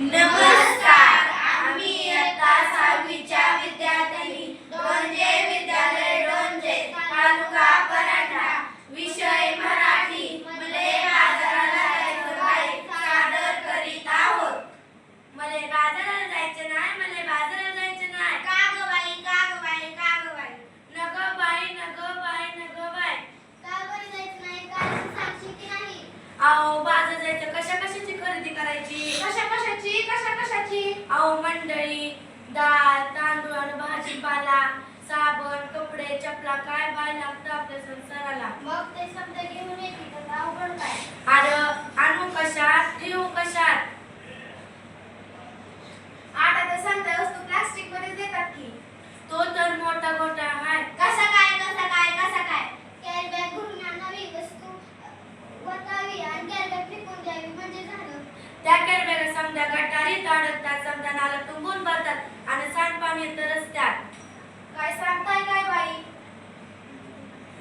नमस्कार. आम्ही इयत्ता सहावीच्या विद्यार्थिनी डोंजे विद्यालय डोंजे तालुका पराठा विषय मराठी मले बाजाराला जायचं आहे सादर करीत आहोत. मले बाजाराला जायचं नाही मले बाजाराला जायचं नाही. का ग बाई का ग बाई का ग बाई? नग बाई नग बाई नग बाई. का बरं जायचं नाही? काय सांगशील की नाही? अहो बाजार जायचं कशा कशाची खरेदी करायची? कशा कशाची कशा कशाची अहो मंडळी डाळ तांदूळ आणि भाजीपाला साबण कपडे चपला काय बाय लागतं आपल्या संसाराला? मग ते शब्द घेऊन येते तर अवघड काय? अरे आणू कशात? ठेवू कशात? आता तर समजा वस्तू प्लास्टिकमध्ये देतात की. तो तर मोठा गोटा आहे कसा काय कसा काय कसा काय? कॅरी बॅग भरून आणावी वस्तू वतावी आणि कॅरी बॅग फेकून द्यावी म्हणजे झालं. त्या केरबेगा समजा गटारीत अडकतात समजा नाला तुंबून भरतात आणि सांडपाणी येतं रस्त्यात. काय सांगताय काय बाई?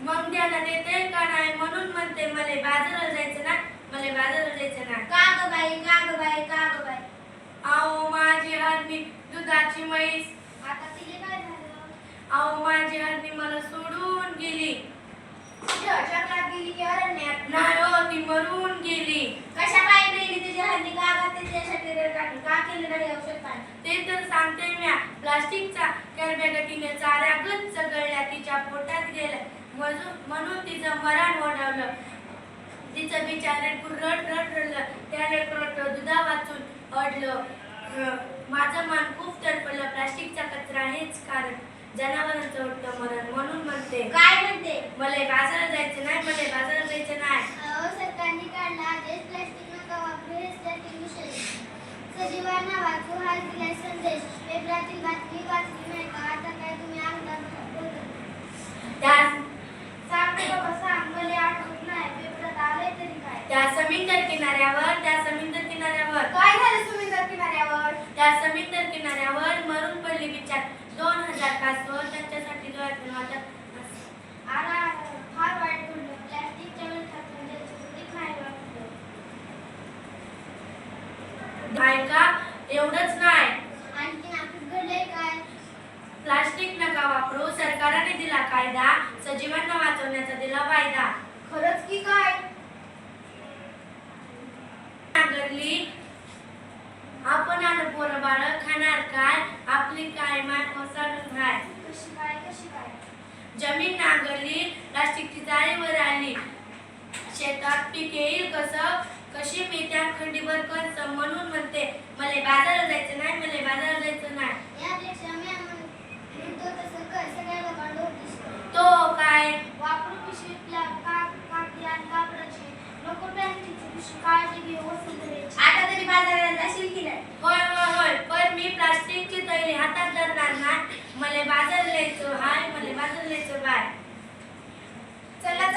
मग ध्यानात येते का नाही म्हणून म्हणते मले बाजाराला जायचं ना मले बाजाराला जायचं ना. का ग बाई का ग बाई का ग बाई? अहो माझी हरणी दुधाची म्हैस. आता तिले काय झालं? अहो माझी हरणी मला सोडून गेली. कुठं जंगलात गेली की अरण्यात नाही हो ती मरून गेली कशा पायी गेली तुझी हल्ली का ग रडगाणी? का केलं नाही औषध पाणी? ते तर सांगते म्या. प्लास्टिकचा कॅरबॅगा तिने चाऱ्या गच्च गळल्या तिच्या पोटात गेल्या. म्हणून तिचं मरण ओढवलं. तिचं बिचारे रड रड रडलं. त्या लेकरं दुधा वाचून अडलं माझं मन खूप तडपडलं प्लास्टिकचा कचरा हेच कारण. जनावरांचं होतं मरण म्हणून म्हणते. काय म्हणते? मला बाजारात जायचं नाही. मला बाजारात जायचं नाही अहो, सरकारने काढला आदेश प्लास्टिक नका वापरू हेच त्यातील विषय सजीवांना वाचू दिलाय संदेश पेपरातील बातमी वाचली नाही का आता काय तुम्ही आमदार बोलत त्या सांग रे बाबा सांग मला आठवत नाही पेपरात आलंय तरी काय? त्या समुद्र किनाऱ्यावर त्या समुद्र किनाऱ्यावर. काय झालं सुमिंदर किनाऱ्यावर? त्या समुद्र किनाऱ्यावर मरून पडली बिचार. दोन हजार कासव त्यांच्यासाठी डोळ्यातून वाटत आला फार वाईट घडलं प्लास्टिकच्या नाही का एवढंच नाही आणखीन आपलं घडलंय काय प्लास्टिक नका वापरू सरकारने दिला कायदा सजीवांना वाचवण्याचा दिला वायदा. खरंच की काय? नांगरली आपण आलं पोरं बाळ खाणार काय? आपली काय माय कोसळून हाय कशी काय कशी काय? जमीन नांगरली प्लास्टिकची जाळीवर आली. शेतात पीक येईल कसं? काळजी आता तरी बाजारात जाशील की नाही. होय होय होय. पण मी प्लास्टिकची तैली हातात धरणार ना मला बाजार लयचो हाय मला बाजार लयचो बाय. चला.